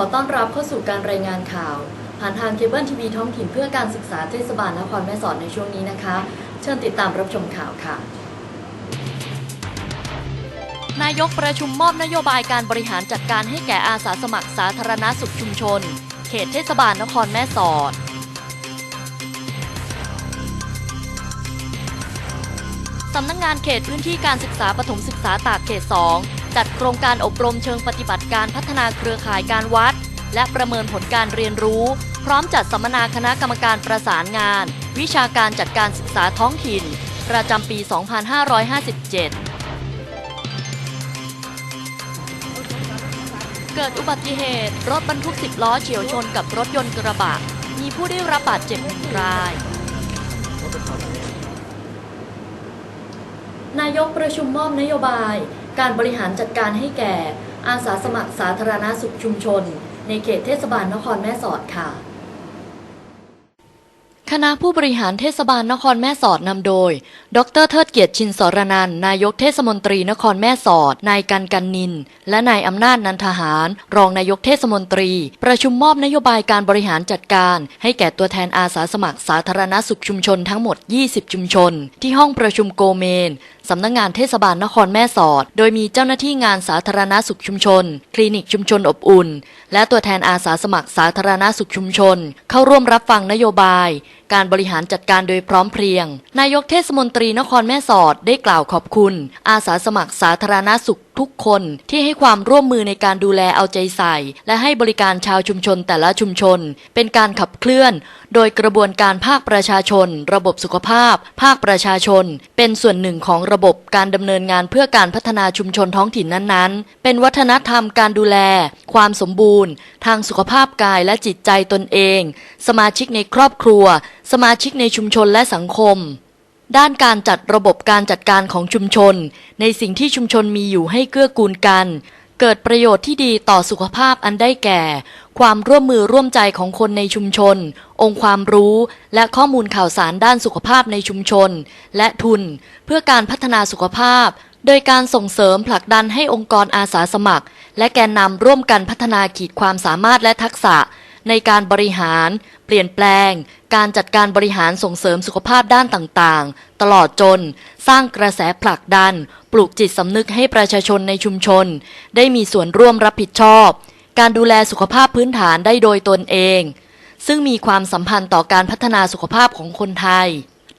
ขอต้อนรับเข้าสู่การรายงานข่าว ผ่านทางเคเบิลทีวีท้องถิ่นเพื่อการศึกษาเทศบาลนครแม่สอดในช่วงนี้นะคะ เชิญติดตามรับชมข่าวค่ะ นายกประชุมมอบนโยบายการบริหารจัดการให้แก่อาสาสมัครสาธารณสุขชุมชน เขตเทศบาลนครแม่สอดสำนักงงานเขตพื้นที่การศึกษาปฐมศึกษาตากเขต 2 จัดโครงการอบรมเชิงปฏิบัติการพัฒนาเครือข่ายการวัด และประเมินผลการเรียนรู้ พร้อมจัดสัมมนาคณะกรรมการประสานงาน วิชาการจัดการศึกษาท้องถิ่น ประจำปี 2557เกิดอุบัติเหตุ รถบรรทุก 10 ล้อเฉียวชนกับรถยนต์กระบะ มีผู้ได้รับบาดเจ็บหนึ่งราย นายกประชุมมอบนโยบาย การบริหารจัดการให้แก่ อาสาสมัครสาธารณสุขชุมชน ในเขตเทศบาลนครแม่สอดค่ะ คณะผู้บริหารเทศบาลนครแม่สอดนำโดย ดรเทิดเกียรติชินสรนันนายกเทศมนตรีนครแม่สอด นายกันกันนิน และนายอำนาจนันทหาร รองนายกเทศมนตรี ประชุมมอบนโยบายการบริหารจัดการ ให้แก่ตัวแทนอาสาสมัครสาธารณสุขชุมชนทั้งหมด 20 ชุมชน ที่ห้องประชุมโกเมน สำนักงงานเทศบาลนครแม่สอด โดยมีเจ้าหน้าที่งานสาธารณสุขชุมชน คลินิกชุมชนอบอุ่น และตัวแทนอาสาสมัครสาธารณสุขชุมชน เข้าร่วมรับฟังนโยบาย การบริหารจัดการโดยพร้อมเพรียง นายกเทศมนตรีนครแม่สอดได้กล่าวขอบคุณ อาสาสมัครสาธารณสุข ทุกคนที่ให้ความร่วมมือในการดูแลเอาใจใส่ และให้บริการชาวชุมชนแต่ละชุมชน เป็นการขับเคลื่อน โดยกระบวนการภาคประชาชน ระบบสุขภาพ ภาคประชาชน เป็นส่วนหนึ่งของระบบการดำเนินงานเพื่อการพัฒนาชุมชนท้องถิ่นนั้นๆ เป็นวัฒนธรรมการดูแล ความสมบูรณ์ ทางสุขภาพกายและจิตใจตนเอง สมาชิกในครอบครัว สมาชิกในชุมชนและสังคม ด้านการจัดระบบการจัดการของชุมชน ในสิ่งที่ชุมชนมีอยู่ให้เกื้อกูลกัน เกิดประโยชน์ที่ดีต่อสุขภาพอันได้แก่ ความร่วมมือร่วมใจของคนในชุมชน องค์ความรู้และข้อมูลข่าวสารด้านสุขภาพในชุมชน และทุน เพื่อการพัฒนาสุขภาพ โดยการส่งเสริมผลักดันให้องค์กรอาสาสมัคร และแกนนำร่วมกันพัฒนาขีดความสามารถและทักษะ ในการบริหาร เปลี่ยนแปลง การจัดการบริหารส่งเสริมสุขภาพด้านต่างๆ ตลอดจน สร้างกระแสผลักดัน ปลูกจิตสำนึกให้ประชาชนในชุมชน ได้มีส่วนร่วมรับผิดชอบ การดูแลสุขภาพพื้นฐานได้โดยตนเอง ซึ่งมีความสัมพันธ์ต่อการพัฒนาสุขภาพของคนไทย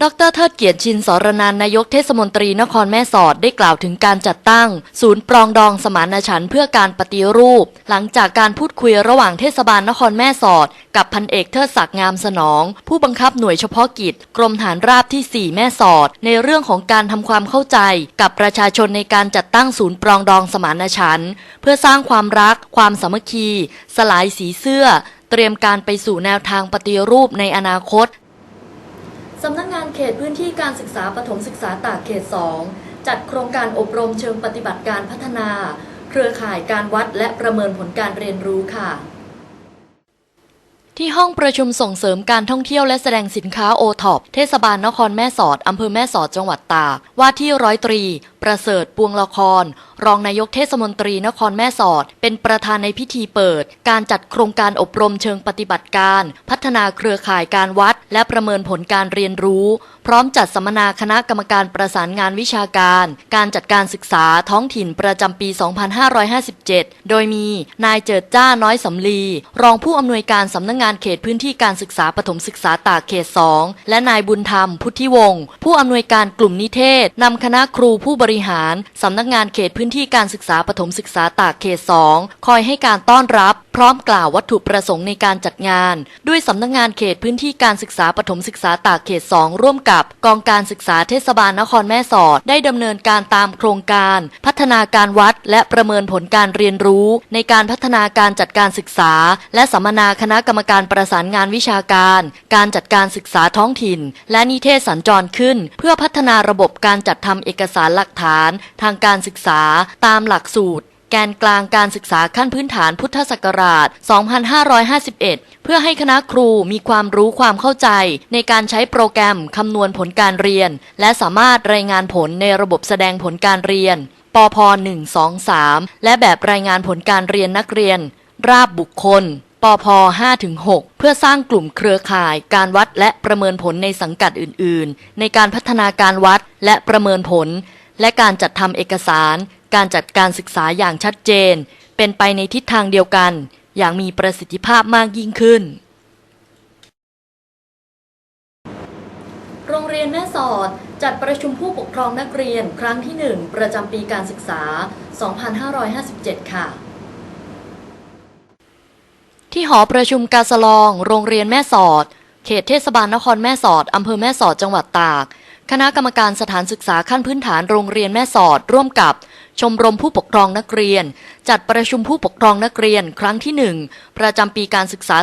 ดรเทิดเกียรติชินสรนันนายกเทศมนตรีนครแม่สอดได้กล่าวถึงการจัดตั้ง ศูนย์ปรองดองสมานฉันท์เพื่อการปฏิรูป หลังจากการพูดคุยระหว่างเทศบาลนครแม่สอด กับพันเอกเทิดศักดิ์งามสนอง ผู้บังคับหน่วยเฉพาะกิจ กรมฐานราบที่ 4 แม่สอด ในเรื่องของการทำความเข้าใจ กับประชาชนในการจัดตั้งศูนย์ปรองดองสมานฉันท์เพื่อสร้างความรัก ความสามัคคี สลายสีเสื้อเตรียมการไปสู่แนวทางปฏิรูปในอนาคต สำนักงงานเขตพื้นที่การศึกษาปฐมศึกษาตากเขต 2 จัดโครงการอบรมเชิงปฏิบัติการพัฒนา เครือข่ายการวัดและประเมินผลการเรียนรู้ค่ะ ที่ห้องประชุมส่งเสริมการท่องเที่ยวและแสดงสินค้าโอท็อปเทศบาลนครแม่สอดอำเภอแม่สอดจังหวัดตากว่าที่ร้อยตรีประเสริฐปวงละคร รองนายกเทศมนตรีนครแม่สอด เป็นประธานในพิธีเปิด การจัดโครงการอบรมเชิงปฏิบัติการ พัฒนาเครือข่ายการวัด และประเมินผลการเรียนรู้ พร้อมจัดสัมมนาคณะกรรมการประสานงานวิชาการ การจัดการศึกษาท้องถิ่นประจำปี 2557 โดยมีนายเจิดจ้าน้อยสำลี รองผู้อำนวยการสำนักงงานเขตพื้นที่การศึกษาปฐมศึกษาตากเขต 2 และนายบุญธรรมพุทธิวงศ์ผู้อำนวยการกลุ่มนิเทศนำคณะครูผู้บริหารสำนักงานเขตพื้นที่การศึกษาปฐมศึกษาตากเขต 2 คอยให้การต้อนรับ พร้อมกล่าววัตถุประสงค์ในการจัดงาน ด้วยสำนักงานเขตพื้นที่การศึกษาปฐมศึกษาตากเขต 2 ร่วมกับกองการศึกษาเทศบาลนครแม่สอด ได้ดำเนินการตามโครงการ พัฒนาการวัด และประเมินผลการเรียนรู้ ในการพัฒนาการจัดการศึกษา และสัมมนาคณะกรรมการประสานงานวิชาการ การจัดการศึกษาท้องถิ่น และนิเทศสัญจรขึ้น เพื่อพัฒนาระบบการจัดทำเอกสารหลักฐาน ทางการศึกษาตามหลักสูตร แกนกลางการศึกษาขั้นพื้นฐานพุทธศักราช 2551 เพื่อให้คณะครูมีความรู้ความเข้าใจ ในการใช้โปรแกรมคำนวณผลการเรียน และสามารถรายงานผลในระบบแสดงผลการเรียน ปพ 1 2 3 และแบบรายงานผลการเรียนนักเรียน ราบบุคคล ปพ 5-6 เพื่อสร้างกลุ่มเครือข่าย การวัดและประเมินผลในสังกัดอื่น ๆ ในการพัฒนาการวัดและประเมินผล และการจัดทำเอกสาร การจัดการศึกษาอย่างชัดเจน เป็นไปในทิศทางเดียวกัน อย่างมีประสิทธิภาพมากยิ่งขึ้น โรงเรียนแม่สอดจัดประชุมผู้ปกครองนักเรียนครั้งที่ 1 ประจำปีการศึกษา 2557 ค่ะ ที่หอประชุมกาสลอง โรงเรียนแม่สอด เขตเทศบาลนครแม่สอดอำเภอแม่สอดจังหวัดตาก คณะกรรมการสถานศึกษาขั้นพื้นฐานโรงเรียนแม่สอดร่วมกับ ชมรมผู้ปกครองนักเรียน จัดประชุมผู้ปกครองนักเรียนครั้งที่ 1 ประจำปีการศึกษา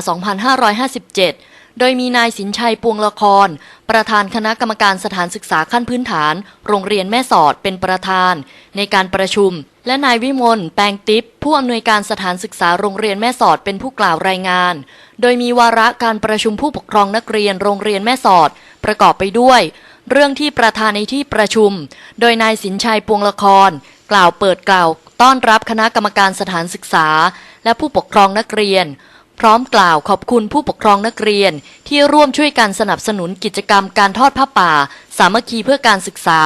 2557 โดยมีนายสินชัยปวงละคร ประธานคณะกรรมการสถานศึกษาขั้นพื้นฐาน โรงเรียนแม่สอดเป็นประธาน ในการประชุม และนายวิมลแปลงติปผู้อำนวยการสถานศึกษาโรงเรียนแม่สอดเป็นผู้กล่าวรายงาน โดยมีวาระการประชุมผู้ปกครองนักเรียนโรงเรียนแม่สอด ประกอบไปด้วย เรื่องที่ประธานในที่ประชุม โดยนายสินชัยปวงละคร กล่าวเปิดกล่าว ต้อนรับคณะกรรมการสถานศึกษา และผู้ปกครองนักเรียน พร้อมกล่าวขอบคุณผู้ปกครองนักเรียน ที่ร่วมช่วยกันสนับสนุนกิจกรรมการทอดผ้าป่า สามัคคีเพื่อการศึกษา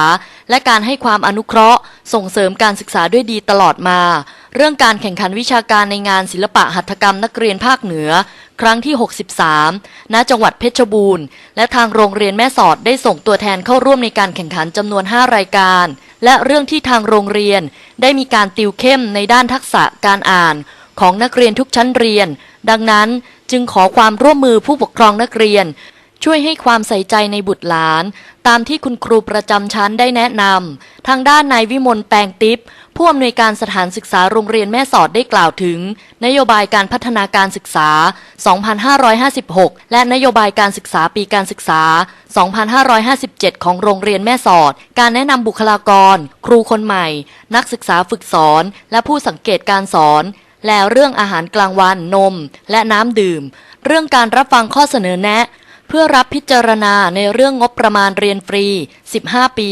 และการให้ความอนุเคราะห์ ส่งเสริมการศึกษาด้วยดีตลอดมา เรื่องการแข่งขันวิชาการในงานศิลปะหัตถกรรมนักเรียนภาคเหนือ ครั้งที่ 63 ณ จังหวัดเพชรบูรณ์ และทางโรงเรียนแม่สอดได้ส่งตัวแทนเข้าร่วมในการแข่งขันจำนวน 5 รายการ และเรื่องที่ทางโรงเรียนได้มีการติวเข้มในด้านทักษะการอ่านของนักเรียนทุกชั้นเรียน ดังนั้นจึงขอความร่วมมือผู้ปกครองนักเรียน ช่วยให้ความใส่ใจในบุตรหลาน ตามที่คุณครูประจำชั้นได้แนะนำทางด้านนายวิมลแปลงติป ผู้อำนวยการสถานศึกษาโรงเรียนแม่สอดได้กล่าวถึง นโยบายการพัฒนาการศึกษา 2556 และนโยบายการศึกษาปีการศึกษา 2557 ของโรงเรียนแม่สอด การแนะนำบุคลากร ครูคนใหม่ นักศึกษาฝึกสอน และผู้สังเกตการสอน และเรื่องอาหารกลางวันนม และน้ำดื่ม เรื่องการรับฟังข้อเสนอแนะ เพื่อรับพิจารณาในเรื่องงบประมาณเรียนฟรี 15 ปี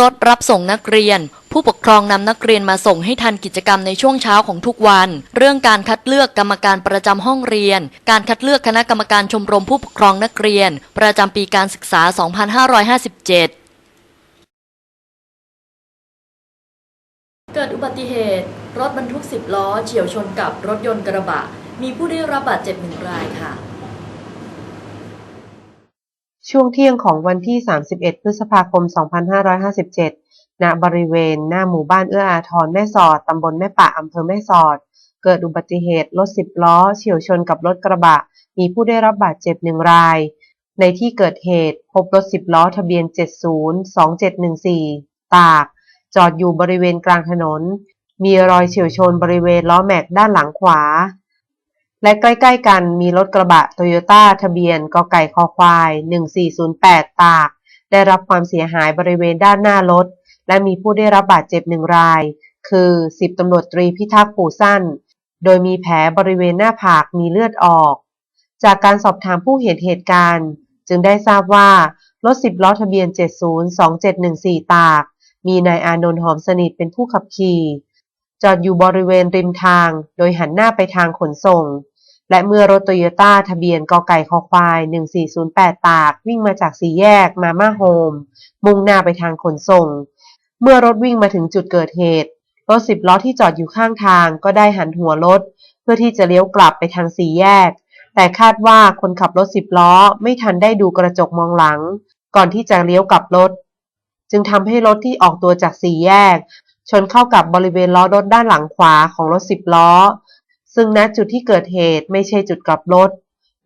รถรับส่งนักเรียน ผู้ปกครองนำนักเรียนมาส่งให้ทันกิจกรรมในช่วงเช้าของทุกวัน เรื่องการคัดเลือกกรรมการประจำห้องเรียน การคัดเลือกคณะกรรมการชมรมผู้ปกครองนักเรียน ประจำปีการศึกษา 2557เกิดอุบัติเหตุ รถบรรทุก 10 ล้อเฉียวชนกับรถยนต์กระบะ มีผู้ได้รับบาดเจ็บหนึ่งรายค่ะ ช่วงเที่ยงของวันที่ 31 พฤษภาคม 2557 ณบริเวณหน้าหมู่บ้านเอื้ออาทรแม่สอดตำบลแม่ปะอำเภอแม่สอด เกิดอุบัติเหตุรถ10ล้อ เฉียวชนกับรถกระบะ มีผู้ได้รับบาดเจ็บหนึ่งราย ในที่เกิดเหตุพบรถ10ล้อทะเบียน 702714 ตาก จอดอยู่บริเวณกลางถนน มีรอยเฉียวชนบริเวณล้อแม็กด้านหลังขวา และใกล้ๆกันมีรถกระบะโตโยต้าทะเบียนกไก่คอควาย 1408 ตาก ได้รับความเสียหายบริเวณด้านหน้ารถ และมีผู้ได้รับบาดเจ็บหนึ่งราย คือ 10ตำรวจตรีพิทักษ์ปู่สั้น โดยมีแผลบริเวณหน้าผากมีเลือดออก จากการสอบถามผู้เห็นเหตุการณ์ จึงได้ทราบว่ารถ10ล้อทะเบียน 702714 ตาก มีนายอานนท์หอมสนิทเป็นผู้ขับขี่จอดอยู่บริเวณริมทาง โดยหันหน้าไปทางขนส่ง และเมื่อรถโตโยต้าทะเบียนกไก่คอควาย 1408 ตาก วิ่งมาจากสี่แยกมาม่าโฮม มุ่งหน้าไปทางขนส่ง เมื่อรถวิ่งมาถึงจุดเกิดเหตุ รถสิบล้อที่จอดอยู่ข้างทางก็ได้หันหัวรถ เพื่อที่จะเลี้ยวกลับไปทางสี่แยก แต่คาดว่าคนขับรถสิบล้อไม่ทันได้ดูกระจกมองหลัง ก่อนที่จะเลี้ยวกลับรถ จึงทำให้รถที่ออกตัวจากสี่แยก ชนเข้ากับบริเวณล้อรถด้านหลังขวาของรถสิบล้อ ซึ่งณจุดที่เกิดเหตุไม่ใช่จุดกลับรถ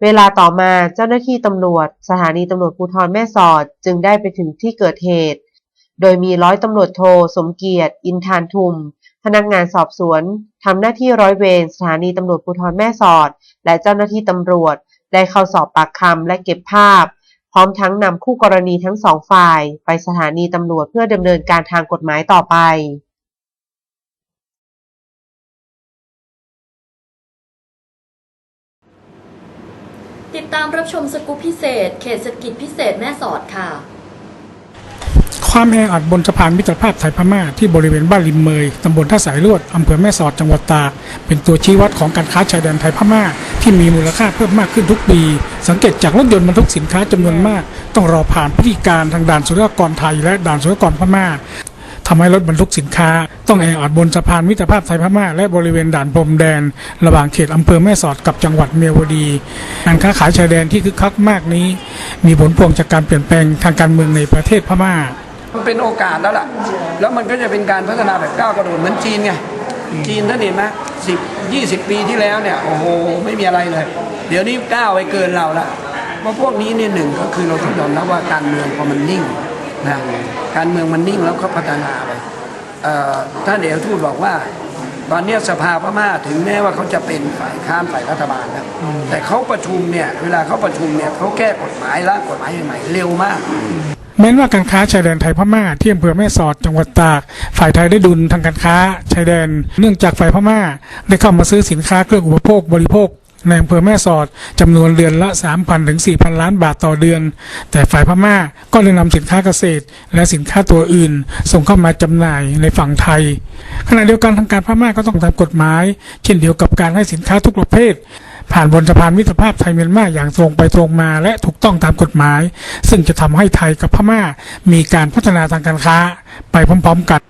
เวลาต่อมาเจ้าหน้าที่ตำรวจ สถานีตำรวจภูธรแม่สอดจึงได้ไปถึงที่เกิดเหตุ โดยมีร้อยตำรวจโทสมเกียรติ อินทานทุม พนักงานสอบสวนทำหน้าที่ร้อยเวรสถานีตำรวจภูธรแม่สอด และเจ้าหน้าที่ตำรวจ ได้เข้าสอบปากคำและเก็บภาพ พร้อมทั้งนำคู่กรณีทั้งสองฝ่าย ไปสถานีตำรวจเพื่อดำเนินการทางกฎหมายต่อไปติดตามรับชมสกู๊ปพิเศษ เขตเศรษฐกิจพิเศษแม่สอดค่ะ ความแออัดบนสะพานมิตรภาพไทยพม่าที่บริเวณบ้านริมเมยตำบลท่าสายลวดอำเภอแม่สอดจังหวัดตากเป็นตัวชี้วัดของการค้าชายแดนไทยพม่า ที่มีมูลค่าเพิ่มมากขึ้นทุกปี สังเกตจากรถยนต์บรรทุกสินค้าจำนวนมาก ต้องรอผ่านพิธีการทางด่านศุลกากรไทยและด่านศุลกากรพม่าทำให้รถบรรทุกสินค้า ต้องแออัดบนสะพานมิตรภาพไทยพม่า และบริเวณด่านพรมแดน ระหว่างเขตอำเภอแม่สอดกับจังหวัดเมียวดีการค้าขายชายแดนที่คึกคักมากนี้ มีผลพวงจากการเปลี่ยนแปลงทางการเมืองในประเทศพม่า มันเป็นโอกาสแล้วล่ะ แล้วมันก็จะเป็นการพัฒนาแบบก้าวกระโดดเหมือนจีนไงจีนท่านเห็นไหมสิบยี่สิบปีที่แล้วเนี่ยโอ้โหไม่มีอะไรเลย เดี๋ยวนี้ก้าวไปเกินเราละเพราะพวกนี้เนี่ยหนึ่งก็คือเราต้องยอมรับว่าการเมืองพอมันนิ่งนะการเมืองมันนิ่งแล้วก็พัฒนาไปเอ่อท่านเอกทูตบอกว่า ตอนเนี้ยสภาพม่าถึงแม้ว่าเขาจะเป็นฝ่ายค้านฝ่ายรัฐบาลนะแต่เขาประชุมเนี่ยเวลาเขาประชุมเนี่ยเขาแก้กฎหมายร่างกฎหมายใหม่ๆเร็วมาก แม้นว่าการค้าชายแดนไทยพม่าที่อำเภอแม่สอดจังหวัดตาก ฝ่ายไทยได้ดุลทางการค้าชายแดน เนื่องจากฝ่ายพม่า ได้เข้ามาซื้อสินค้าเครื่องอุปโภคบริโภคในอำเภอแม่สอดจำนวนเดือนละ 3,000 ถึง 4,000 ล้านบาทต่อเดือน แต่ฝ่ายพม่าก็ได้นำสินค้าเกษตร และสินค้าตัวอื่น ส่งเข้ามาจำหน่ายในฝั่งไทย ขณะเดียวกันทางการพม่าก็ต้องตามกฎหมาย เช่นเดียวกับการให้สินค้าทุกประเภท ผ่านบนสะพานมิตรภาพไทยเมียนมาอย่างตรงไปตรงมาและถูกต้องตามกฎหมาย ซึ่งจะทำให้ไทยกับพม่า มีการพัฒนาทางการค้า ไปพร้อมๆกัน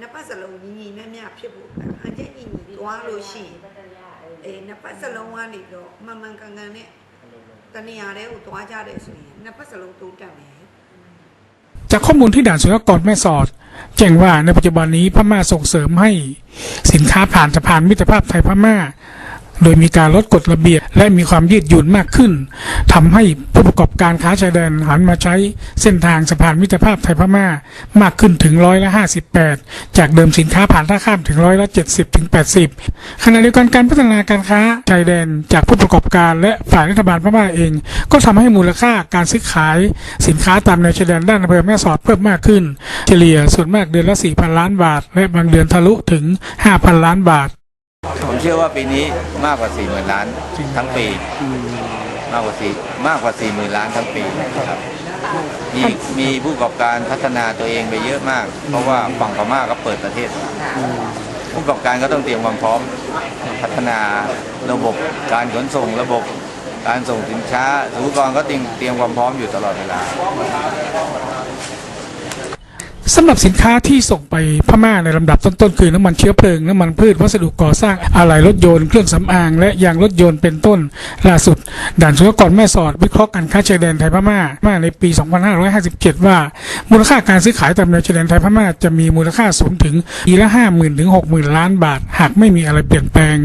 နှစ်ပတ်စလုံးညီညီနဲ့မျှဖြစ်ဖို့ပဲအကျဉ်းညီညီသွားလို့ရှိရင်အေးနှစ်ပတ်စလုံးကနေတော့မန်မှန်ကန်ကန်နဲ့တနေရာတဲ့ကိုသွားကြတယ်ဆိုရင်နှစ်ပတ်စလုံးတိုးတက်မယ် จากข้อมูลที่ด่านสุลกากรแม่สอด แจ้งว่าในปัจจุบันนี้พม่าส่งเสริมให้สินค้าผ่านสะพานมิตรภาพไทยพม่า โดยมีการลดกฎระเบียบ และมีความยืดหยุ่นมากขึ้นทำให้ผู้ประกอบการค้าชายแดนหันมาใช้เส้นทางสะพานมิตรภาพไทยพม่ามากขึ้นถึงร้อยละ58 จากเดิมสินค้าผ่านท่าข้ามถึงร้อยละ70ถึง80 ขณะเดียวกันการพัฒนาการค้าชายแดนจากผู้ประกอบการและฝ่ายรัฐบาลพม่าเอง ก็ทำให้มูลค่าการซื้อขายสินค้าตามแนวชายแดนด้านอำเภอแม่สอดเพิ่มมากขึ้น เฉลี่ยส่วนมากเดือนละ4,000 ล้านบาท และบางเดือนทะลุถึง 5,000 ล้านบาท ผมเชื่อว่าปีนี้มากกว่า4 0,000ล้านทั้งปี มากกว่าสี่มากกว่า4 0,000ล้านทั้งปีครับมีมีผู้ประกอบการพัฒนาตัวเองไปเยอะมาก เพราะว่าฝั่งพม่าก็เปิดประเทศ ผู้ประกอบการก็ต้องเตรียมความพร้อมพัฒนาระบบการขนส่งระบบการส่งสินค้าสุกรก็เตรียมเตรียมความพร้อมอยู่ตลอดเวลา สำหรับสินค้าที่ส่งไปพม่าในลำดับต้นๆ คือน้ำมันเชื้อเพลิง น้ำมันพืชวัสดุก่อสร้างอะไหล่รถยนต์เครื่องสำอาง และยางรถยนต์เป็นต้นล่าสุด ด่านสุลกากรแม่สอดวิเคราะห์การค้าชายแดนไทยพม่ามาในปี 2557 ว่า มูลค่าการซื้อขายตามแนวชายแดนไทยพม่าจะมีมูลค่าสูงถึงปีละ 50,000ถึง60,000 ล้านบาท หากไม่มีอะไรเปลี่ยนแปลง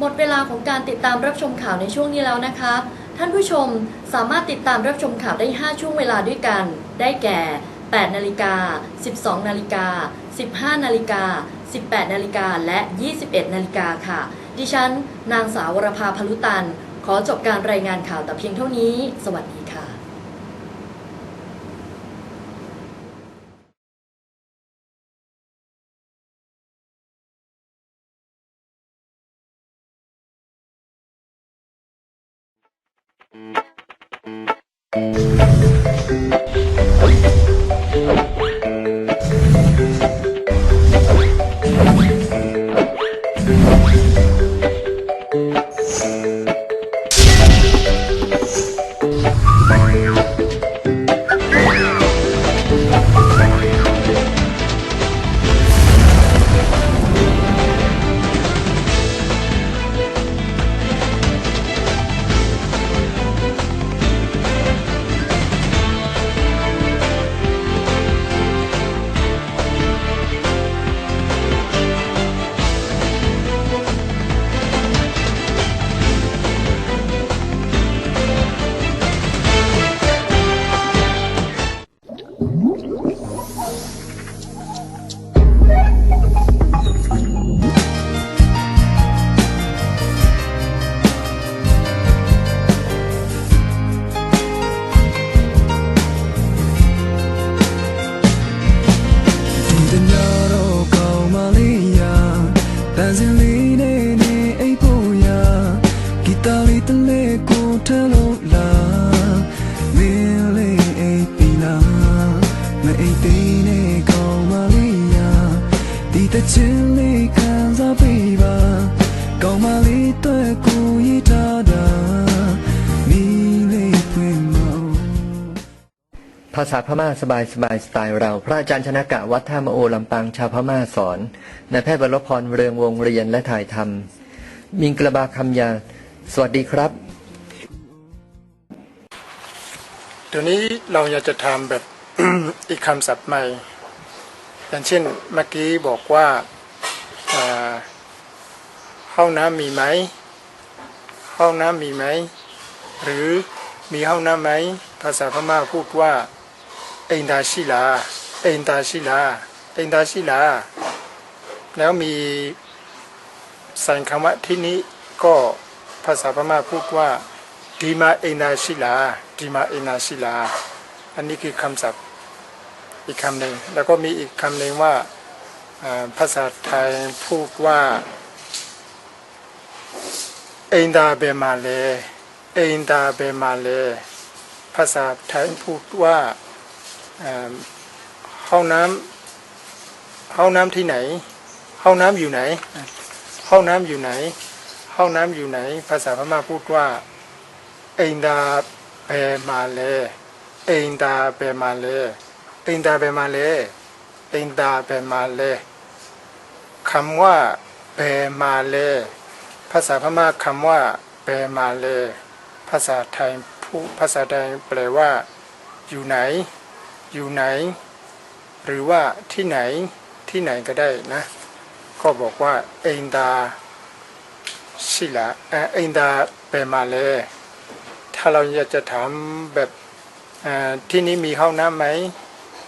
หมดเวลาของการติดตามรับชมข่าวในช่วงนี้แล้วนะคะ ท่านผู้ชมสามารถติดตามรับชมข่าวได้ 5 ช่วงเวลาด้วยกัน ได้แก่ 8 นาฬิกา 12 นาฬิกา 15 นาฬิกา 18 นาฬิกา และ 21 นาฬิกาค่ะ ดิฉัน นางสาววรภาพลุตัน ขอจบการรายงานข่าวแต่เพียงเท่านี้ สวัสดีค่ะ ภาษาพม่าสบายสบายสไตล์เรา พระอาจารย์ชนะกะวัดท่ามโอลำปางชาวพม่าสอนนายแพทย์บรลพรเรืองวงเรียนและถ่ายทำมิงกระบาคำยา สวัสดีครับเดี๋ยวนี้เราอยากจะทำแบบอีกคำศัพท์ใหม่ อย่างเช่นเมื่อกี้บอกว่าห้องน้ำมีไหมห้องน้ำมีไหม หรือมีห้องน้ำไหม ภาษาพม่าพูดว่า อ็นดาชิลาเอ็นดาชิลาเอ็นดาชิลา แล้วมีใส่คำว่าที่นี้ก็ภาษาพม่าพูดว่าดีมาเอนาชิลาดีมาเอนาชิลา อันนี้คือคำศัพท์อีกคำหนึ่งแล้วก็มีอีกคำหนึ่งว่าภาษาไทยพูดว่าเอ็นดาเบมาเลเอ็นดาเบมาเลภาษาไทยพูดว่า ห้องน้ำห้องน้ำที่ไหน ห้องน้ำอยู่ไหน ห้องน้ำอยู่ไหน ห้องน้ำอยู่ไหน ภาษาพม่าพูดว่า เอินดาเบมาเล เอินดาเบมาเล เอินดาเบมาเล เอินดาเบมาเลคำว่าเบมาเล ภาษาพม่าคำว่าเบมาเล ภาษาไทยผู้ภาษาไทยแปลว่า อยู่ไหน อยู่ไหน หรือว่าที่ไหนที่ไหนก็ได้นะ ก็บอกว่าเอินดาชิลาเอ่อเอินดาเบมาเลถ้าเราอยากจะถามแบบที่นี้มีห้องน้ำไหม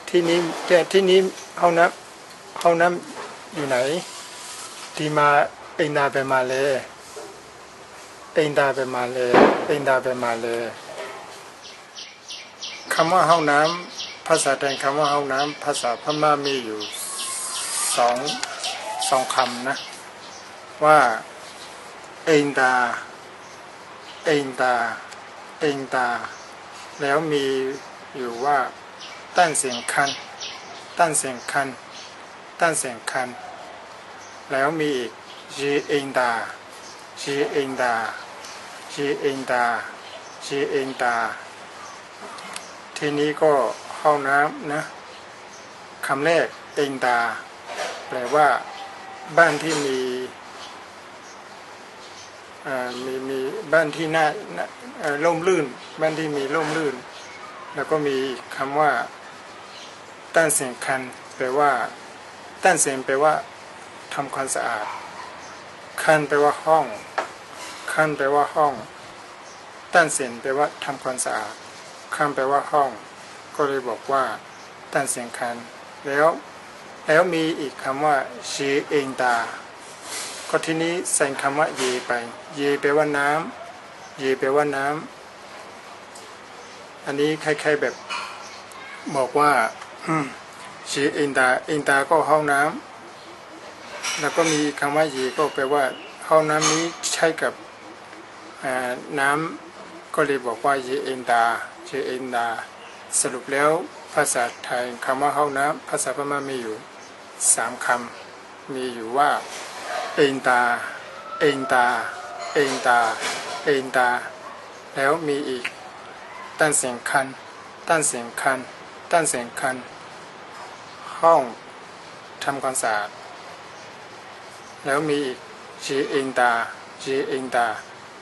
ที่นี้ที่ที่นี้ห้องน้ำห้องน้ำอยู่ไหนดีมาเอ็นดาไปมาเลยเอ็นดาไปมาเลยเอ็นดาไปมาเลยคำว่าห้องน้ำ ภาษาไทยคำว่าห้องน้ำภาษาพม่ามีอยู่สองสองคำนะ ว่าเอ็นดาเองตาเองตาแล้วมีอยู่ว่าตั้นเสียงคันตั้นเสียงคันตั้นเสียงคัน แล้วมีอีกจีเองตาจีเองตาจีเองตาจีเองตาทีนี้ก็ ห้องน้ำนะคำแรกเองตา แปลว่า บ้านที่มีมีมีบ้านที่น่าน่าร่มรื่น บ้านที่มีร่มรื่น แล้วก็มีคำว่าต้านเสียงคันแปลว่าต้านเสียงแปลว่าทำความสะอาด คันแปลว่าห้อง คันแปลว่าห้อง ต้านเสียงแปลว่าทำความสะอาดคันแปลว่าห้อง ก็เลยบอกว่าต้านเสียงคัน แล้วแล้วมีอีกคำว่าชีเองตา ก็ทีนี้ใส่คำว่าเยไป เยแปลว่าน้ำเยแปลว่าน้ำอันนี้คล้ายๆแบบบอกว่าชีเอนตาเอนตาก็ห้องน้ำแล้วก็มีคำว่าเยก็แปลว่าห้องน้ำนี้ใช้กับน้ำก็เลยบอกว่าเยเอนตาเยเอนตา สรุปแล้วภาษาไทยคำว่าห้องน้ำภาษาพม่ามีอยู่สามคำมีอยู่ว่า เอ็นตา เอ็นตา เอ็นตา เอ็นตา แล้วมีอีกตั้นเสียงคันตั้นเสียงคันตั้นเสียงคัน ห้องทำความสะอาดแล้วมีอีกจีเอ็นตาจีเอ็นตา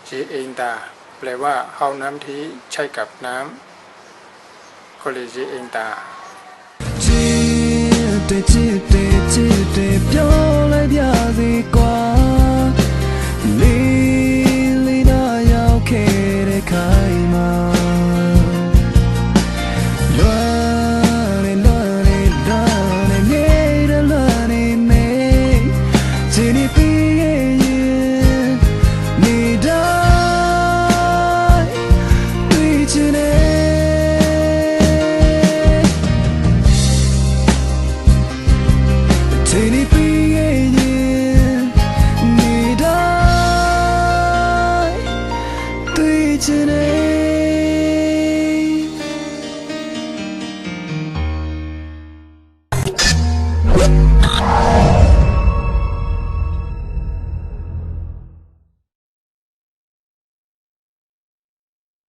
จีเอ็นตาแปลว่าห้องน้ำที่ใช้กับน้ำ ကိုလေးကြီးအင်တာချစ်တဲ့ချစ်တဲ့ချစ်တဲ့ပြောလိုက်ပြစီကွာ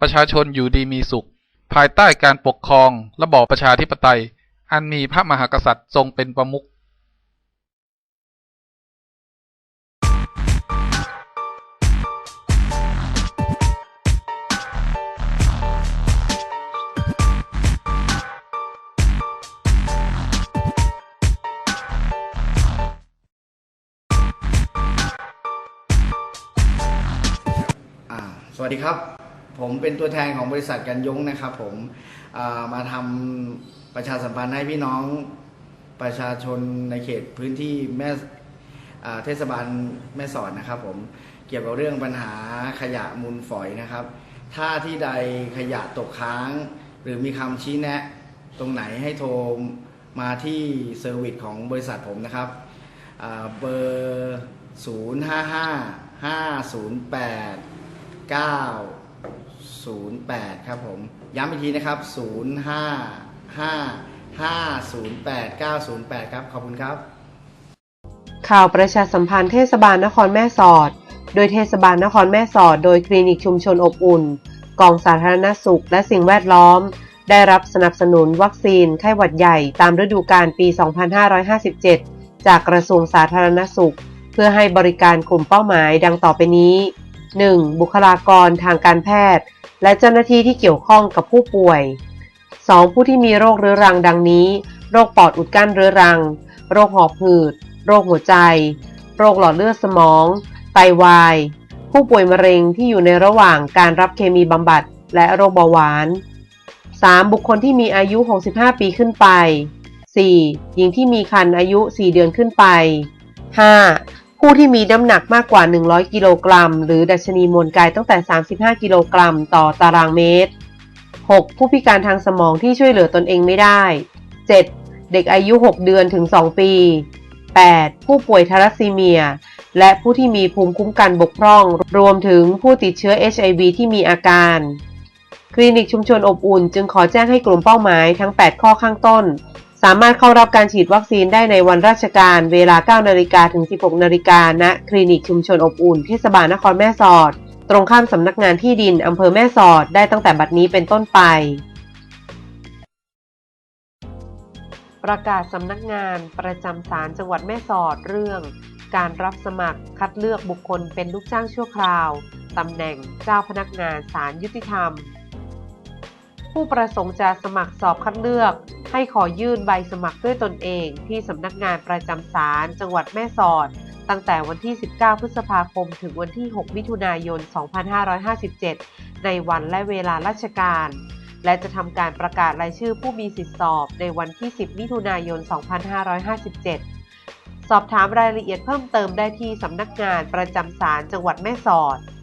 ประชาชนอยู่ดีมีสุข ภายใต้การปกครองระบอบประชาธิปไตย อันมีพระมหากษัตริย์ทรงเป็นประมุขอาสวัสดีครับ ผมเป็นตัวแทนของบริษัทกันยงนะครับผมมาทำประชาสัมพันธ์ให้พี่น้องประชาชนในเขตพื้นที่แม่เทศบาลแม่สอดนะครับผมเกี่ยวกับเรื่องปัญหาขยะมูลฝอยนะครับ ถ้าที่ใดขยะตกค้าง หรือมีคำชี้แนะ ตรงไหนให้โทรมาที่เซอร์วิสของบริษัทผมนะครับอ่าเบอร์ 0 5 5 5 0 8 ครับผม ย้ำอีกทีนะครับ 0 5 5 5 0 8 908 ครับ ขอบคุณครับ ข่าวประชาสัมพันธ์เทศบาลนครแม่สอด โดยเทศบาลนครแม่สอด โดยคลินิกชุมชนอบอุ่น กองสาธารณสุขและสิ่งแวดล้อม ได้รับสนับสนุนวัคซีนไข้หวัดใหญ่ตามฤดูกาลปี 2557 จากกระทรวงสาธารณสุข เพื่อให้บริการกลุ่มเป้าหมายดังต่อไปนี้ 1. บุคลากรทางการแพทย์ และเจ้าหน้าที่ที่เกี่ยวข้องกับผู้ป่วย 2. ผู้ที่มีโรคเรื้อรังดังนี้ โรคปอดอุดกั้นเรื้อรัง โรคหอบหืด โรคหัวใจ โรคหลอดเลือดสมอง ไตวาย ผู้ป่วยมะเร็งที่อยู่ในระหว่างการรับเคมีบำบัด และโรคเบาหวาน 3. บุคคลที่มีอายุ 65 ปีขึ้นไป 4. หญิงที่มีครรภ์อายุ 4 เดือนขึ้นไป 5. ผู้ที่มีน้ำหนักมากกว่า 100 กิโลกรัม หรือดัชนีมวลกายตั้งแต่ 35 กิโลกรัม ต่อตารางเมตร 6. ผู้พิการทางสมองที่ช่วยเหลือตนเองไม่ได้ 7. เด็กอายุ 6 เดือนถึง 2 ปี 8. ผู้ป่วยทารัสซีเมีย และผู้ที่มีภูมิคุ้มกันบกพร่อง รวมถึงผู้ติดเชื้อ HIV ที่มีอาการ คลินิกชุมชนอบอุ่น จึงขอแจ้งให้กลุ่มเป้าหมายทั้ง 8 ข้อข้างต้น สามารถเข้ารับการฉีดวัคซีนได้ในวันราชการเวลา 9 นาฬิกาถึง 16 นาฬิกาณคลินิกชุมชนอบอุ่นเทศบาลนครแม่สอด ตรงข้ามสำนักงานที่ดินอำเภอแม่สอดได้ตั้งแต่บัดนี้เป็นต้นไป ประกาศสำนักงานประจำศาลจังหวัดแม่สอดเรื่อง การรับสมัครคัดเลือกบุคคลเป็นลูกจ้างชั่วคราวตำแหน่งเจ้าพนักงานศาลยุติธรรม ผู้ประสงค์จะสมัครสอบคัดเลือก ให้ขอยื่นใบสมัครด้วยตนเองที่สำนักงานประจำศาลจังหวัดแม่สอด ตั้งแต่วันที่ 19 พฤษภาคม ถึงวันที่ 6 มิถุนายน 2557 ในวันและเวลาราชการ และจะทำการประกาศรายชื่อผู้มีสิทธิสอบในวันที่ 10 มิถุนายน 2557 สอบถามรายละเอียดเพิ่มเติมได้ที่สำนักงานประจำศาลจังหวัดแม่สอด0